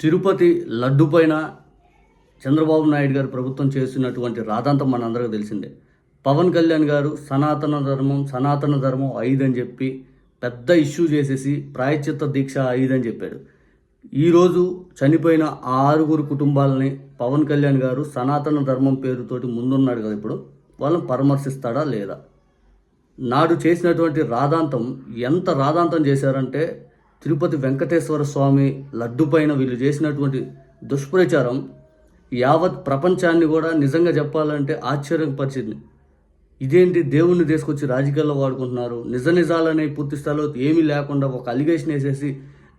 తిరుపతి లడ్డు పైన చంద్రబాబు నాయుడు గారు ప్రభుత్వం చేస్తున్నటువంటి రాధాంతం మనందరికీ తెలిసిందే. పవన్ కళ్యాణ్ గారు సనాతన ధర్మం సనాతన ధర్మం ఐదు అని చెప్పి పెద్ద ఇష్యూ చేసేసి ప్రాయశ్చిత్త దీక్ష ఐదని చెప్పాడు. ఈరోజు చనిపోయిన ఆరుగురు కుటుంబాలని పవన్ కళ్యాణ్ గారు సనాతన ధర్మం పేరుతోటి ముందున్నాడు కదా ఇప్పుడు. వాళ్ళని పరామర్శిస్తాడా లేదా? నాడు చేసినటువంటి రాధాంతం ఎంత రాధాంతం చేశారంటే తిరుపతి వెంకటేశ్వర స్వామి లడ్డు పైన వీళ్ళు చేసినటువంటి దుష్ప్రచారం యావత్ ప్రపంచాన్ని కూడా నిజంగా చెప్పాలంటే ఆశ్చర్యపరిచింది ఇదేంటి దేవుణ్ణి తీసుకొచ్చి రాజకీయాల్లో వాడుకుంటున్నారు? నిజ నిజాలనే పూర్తి స్థాయిలో ఏమీ లేకుండా ఒక అలిగేషన్ వేసేసి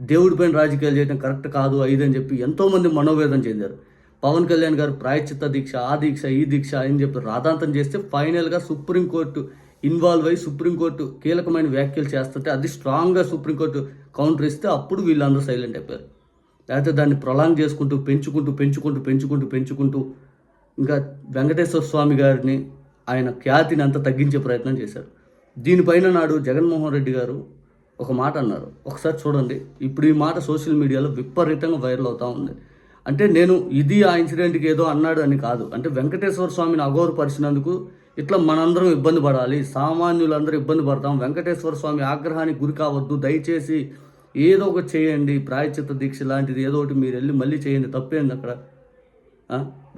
దేవుడిపైన రాజకీయాలు చేయడం కరెక్ట్ కాదు ఐదు అని చెప్పి ఎంతోమంది మనోవేదన చెందారు. పవన్ కళ్యాణ్ గారు ప్రాయశ్చిత్త దీక్ష ఆ దీక్ష ఈ దీక్ష అని చెప్పి రాధాంతం చేస్తే ఫైనల్గా సుప్రీంకోర్టు ఇన్వాల్వ్ అయ్యి సుప్రీంకోర్టు కీలకమైన వ్యాఖ్యలు చేస్తుంటే అది స్ట్రాంగ్గా సుప్రీంకోర్టు కౌంటర్ ఇస్తే అప్పుడు వీళ్ళందరూ సైలెంట్ అయిపోయారు. లేకపోతే దాన్ని ప్రొలాంగ్ చేసుకుంటూ పెంచుకుంటూ పెంచుకుంటూ పెంచుకుంటూ పెంచుకుంటూ ఇంకా వెంకటేశ్వర స్వామి గారిని ఆయన ఖ్యాతిని అంతా తగ్గించే ప్రయత్నం చేశారు. దీనిపైన నాడు జగన్మోహన్ రెడ్డి గారు ఒక మాట అన్నారు. ఒకసారి చూడండి. ఇప్పుడు ఈ మాట సోషల్ మీడియాలో విపరీతంగా వైరల్ అవుతూ ఉంది. అంటే నేను ఇది ఆ ఇన్సిడెంట్కి ఏదో అన్నాడు అని కాదు. అంటే వెంకటేశ్వర స్వామిని అగౌరవపరిచినందుకు ఇట్లా మనందరం ఇబ్బంది పడాలి సామాన్యులందరూ ఇబ్బంది పడతాం. వెంకటేశ్వర స్వామి ఆగ్రహానికి గురి కావద్దు. దయచేసి ఏదో ఒకటి చేయండి ప్రాయచిత్త దీక్ష లాంటిది ఏదో ఒకటి మీరు వెళ్ళి మళ్ళీ చేయండి. తప్పేంది అక్కడ?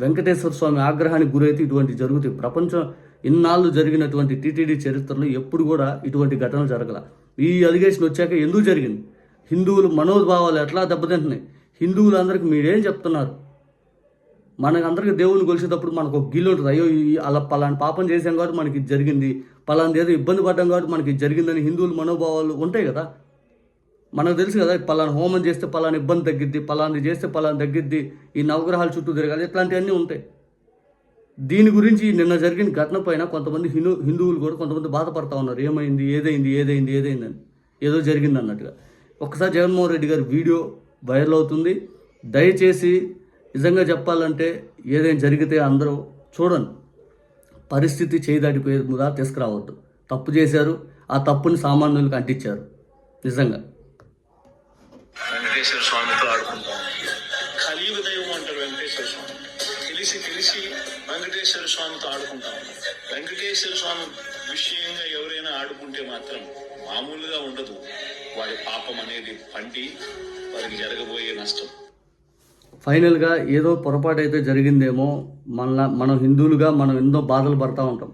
వెంకటేశ్వర స్వామి ఆగ్రహానికి గురైతే ఇటువంటి జరుగుతాయి. ప్రపంచం ఇన్నాళ్ళు జరిగినటువంటి టీటీడీ చరిత్రలో ఎప్పుడు కూడా ఇటువంటి ఘటనలు జరగల. ఈ అలిగేషన్ వచ్చాక ఎందుకు జరిగింది? హిందువులు మనోభావాలు ఎట్లా దెబ్బతింటున్నాయి? హిందువులందరికీ మీరేం చెప్తున్నారు? మనకందరికీ దేవుని కొలిసేటప్పుడు మనకు ఒక గిల్లు ఉంటుంది. అయ్యో అలా పలాని పాపం చేసాం కాబట్టి మనకి జరిగింది. పలాంది ఏదో ఇబ్బంది పడ్డాం కాబట్టి మనకి జరిగిందని హిందువుల మనోభావాలు ఉంటాయి కదా. మనకు తెలుసు కదా పలానా హోమం చేస్తే పలానా ఇబ్బంది తగ్గిద్ది పలాంది చేస్తే పలానా తగ్గిద్ది ఈ నవగ్రహాల చుట్టూ తిరగాలి ఇట్లాంటివన్నీ ఉంటాయి. దీని గురించి నిన్న జరిగిన ఘటన పైన కొంతమంది హిందూ హిందువులు కూడా కొంతమంది బాధపడతా ఉన్నారు. ఏమైంది ఏదైంది ఏదైంది ఏదైందని. ఏదో జరిగింది అన్నట్టుగా ఒకసారి జగన్మోహన్ రెడ్డి గారి వీడియో వైరల్ అవుతుంది. దయచేసి నిజంగా చెప్పాలంటే ఏదైనా జరిగితే అందరూ చూడండి పరిస్థితి చేయదాటిపోయే ముదా తీసుకురావద్దు. తప్పు చేశారు ఆ తప్పుని సామాన్యులకు అంటించారు. నిజంగా. వెంకటేశ్వర స్వామితో ఆడుకుంటాం కలియుగ దైవం అంటారు వెంకటేశ్వర స్వామి. తెలిసి తెలిసి వెంకటేశ్వర స్వామితో ఆడుకుంటాం. వెంకటేశ్వర స్వామి విషయంగా ఎవరైనా ఆడుకుంటే మాత్రం మామూలుగా ఉండదు. వాడి పాపం అనేది పండి వారికి జరగబోయే నష్టం. ఫైనల్గా ఏదో పొరపాటు అయితే జరిగిందేమో మన మనం హిందువులుగా మనం ఎన్నో బాధలు పడతా ఉంటాం.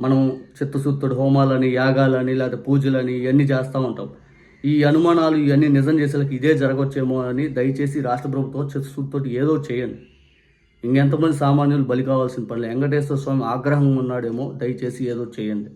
మనం చిత్తశుద్ధుడు హోమాలని యాగాలని లేకపోతే పూజలని ఇవన్నీ చేస్తూ ఉంటాం. ఈ అనుమానాలు ఇవన్నీ నిజం చేసేలకు ఇదే జరగవచ్చేమో అని దయచేసి రాష్ట్ర ప్రభుత్వం చిత్తశుద్ధితో ఏదో చేయండి. ఇంకెంతమంది సామాన్యులు బలి కావాల్సిన పనులు వెంకటేశ్వర స్వామి ఆగ్రహం ఉన్నాడేమో దయచేసి ఏదో చేయండి.